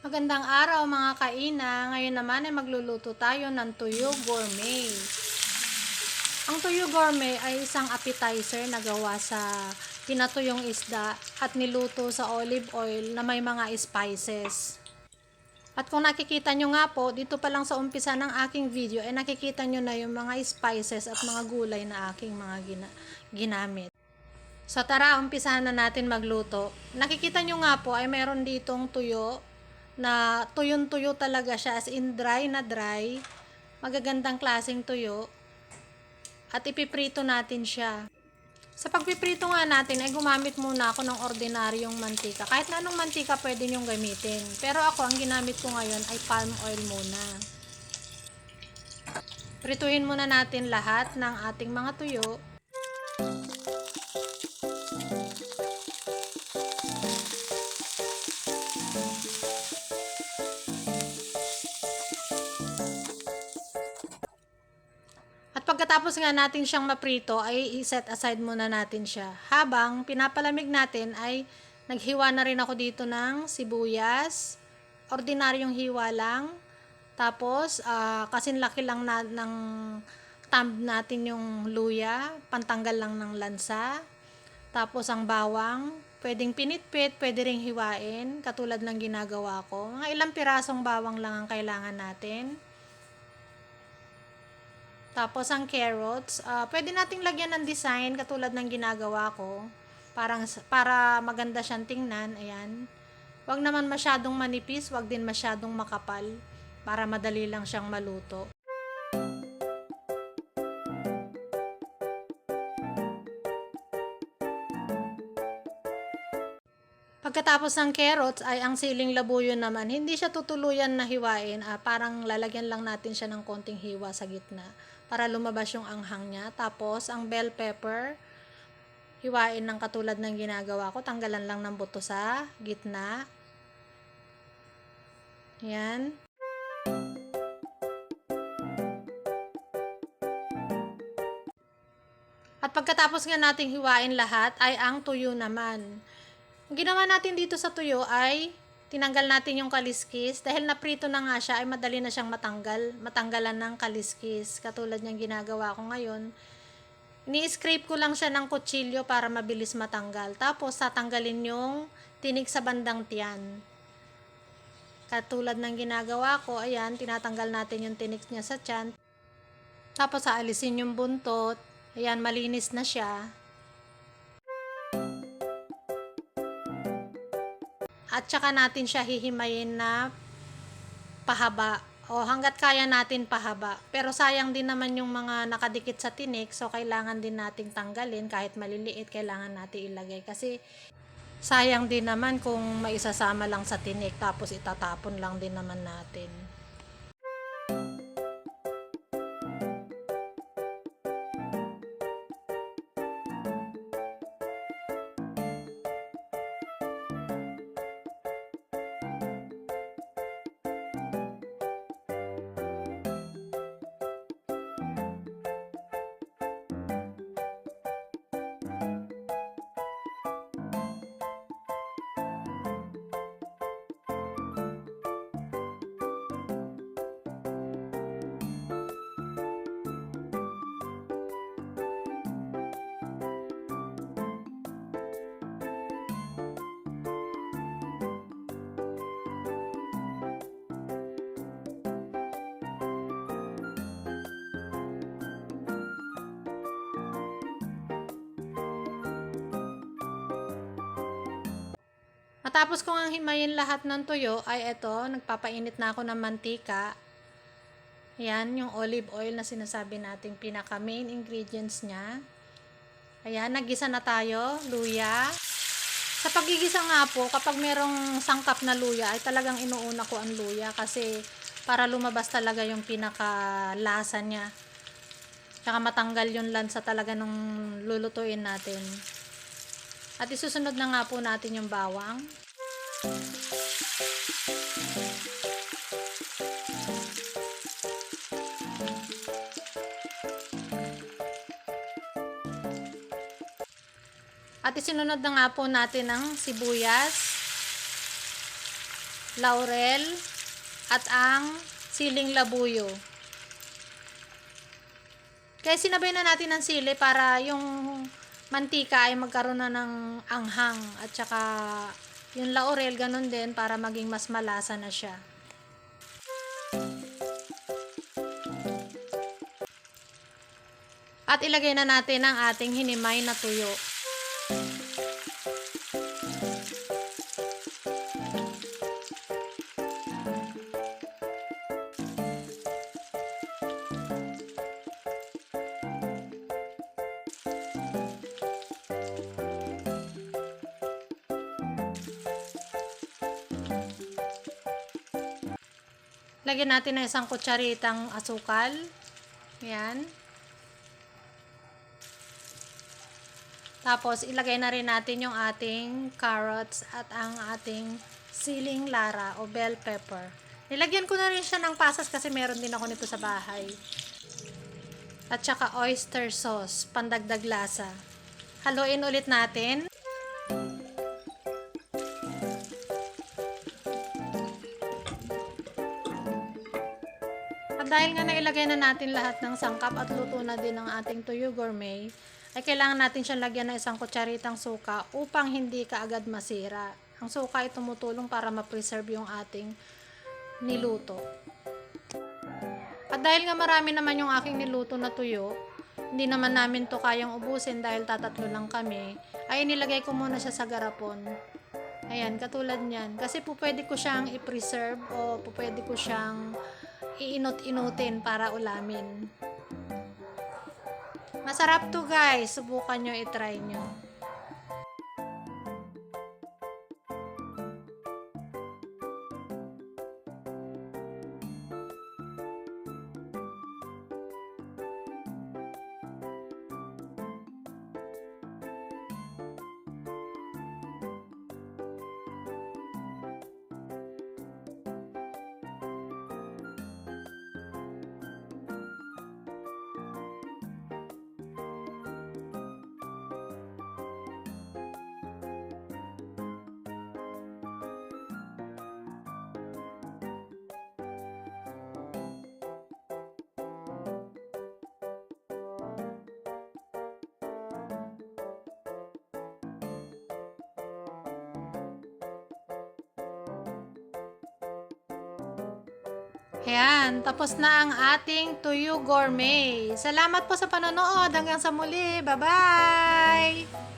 Magandang araw mga kaina. Ngayon naman ay magluluto tayo ng tuyo gourmet. Ang tuyo gourmet ay isang appetizer na gawa sa pinatuyong isda at niluto sa olive oil na may mga spices. At kung nakikita nyo nga po, dito pa lang sa umpisa ng aking video, ay nakikita nyo na yung mga spices at mga gulay na aking mga gina- ginamit. So tara, umpisahan na natin magluto. Nakikita nyo nga po ay meron ditong tuyo na tuyon-tuyo talaga siya as in dry na dry. Magagandang klaseng tuyo. At ipiprito natin siya. Sa pagpiprito nga natin ay gumamit muna ako ng ordinaryong mantika. Kahit na anong mantika pwede nyong gamitin. Pero ako ang ginamit ko ngayon ay palm oil muna. Prituhin muna natin lahat ng ating mga tuyo. At pagkatapos nga natin siyang maprito, ay i-set aside muna natin siya. Habang pinapalamig natin ay naghiwa na rin ako dito ng sibuyas. Ordinaryong hiwa lang. Tapos, ah, kasin laki lang na, ng thumb natin yung luya. Pantanggal lang ng lansa. Tapos, ang bawang. Pwedeng pinitpit, pwede ring hiwain. Katulad ng ginagawa ko. Mga ilang pirasong bawang lang ang kailangan natin. Tapos ang carrots, ah, pwede nating lagyan ng design katulad ng ginagawa ko. Parang para maganda siyang tingnan, ayan. Huwag naman masyadong manipis, huwag din masyadong makapal para madali lang siyang maluto. Pagkatapos ng carrots ay ang siling labuyo naman, hindi siya tutuluyan na hiwain, ah, parang lalagyan lang natin siya ng konting hiwa sa gitna para lumabas yung anghang niya. Tapos ang bell pepper, hiwain ng katulad ng ginagawa ko, tanggalan lang ng buto sa gitna. Yan. At pagkatapos nga nating hiwain lahat ay ang tuyo naman. Ang ginawa natin dito sa tuyo ay tinanggal natin yung kaliskis. Dahil naprito na nga siya ay madali na siyang matanggal. Matanggalan ng kaliskis. Katulad niyang ginagawa ko ngayon. Ni-scrape ko lang siya ng kutsilyo para mabilis matanggal. Tapos tatanggalin yung tinik sa bandang tiyan. Katulad ng ginagawa ko, ayan, tinatanggal natin yung tinik niya sa tiyan. Tapos aalisin yung buntot. Ayan, malinis na siya. At saka natin siya hihimayin na pahaba. O hanggat kaya natin pahaba. Pero sayang din naman yung mga nakadikit sa tinik. So kailangan din nating tanggalin. Kahit maliliit, kailangan natin ilagay. Kasi sayang din naman kung maisasama lang sa tinik. Tapos itatapon lang din naman natin. Matapos ko ang himayin lahat ng tuyo, ay eto, nagpapainit na ako ng mantika. Ayan, yung olive oil na sinasabi nating pinaka main ingredients niya. Ayan, naggisa na tayo, luya. Sa pagigisa nga po, kapag merong sangkap na luya, ay talagang inuuna ko ang luya kasi para lumabas talaga yung pinaka lasa niya. Tsaka matanggal yung lansa talaga nung lulutuin natin. At isusunod na nga po natin yung bawang. At isinunod na nga po natin ang sibuyas. laurel, at ang siling labuyo. Kaya sinabay na natin ng sili para yung mantika ay magkaroon na ng anghang at saka yung laurel ganun din para maging mas malasa na siya. At ilagay na natin ang ating hinimay na tuyo. Lagyan natin ng isang kutsaritang asukal. Yan. Tapos, ilagay na rin natin yung ating carrots at ang ating siling lara o bell pepper. Nilagyan ko na rin siya ng pasas kasi meron din ako nito sa bahay. At saka oyster sauce, pandagdag lasa. Haluin ulit natin. Dahil nga nailagay na natin lahat ng sangkap at luto na din ang ating tuyo gourmet, ay kailangan natin siyang lagyan ng isang kutsaritang suka upang hindi kaagad masira. Ang suka ay tumutulong para ma-preserve yung ating niluto. At dahil nga marami naman yung aking niluto na tuyo, hindi naman namin to kayang ubusin dahil tatatlo lang kami, ay nilagay ko muna siya sa garapon. Ayan, katulad niyan. Kasi po pwede ko siyang i-preserve o po pwede ko siyang iinot-inutin para ulamin. Masarap to guys. Subukan nyo, itry nyo. Ayan, tapos na ang ating Tuyo Gourmet. Salamat po sa panonood. Hanggang sa muli. Bye-bye!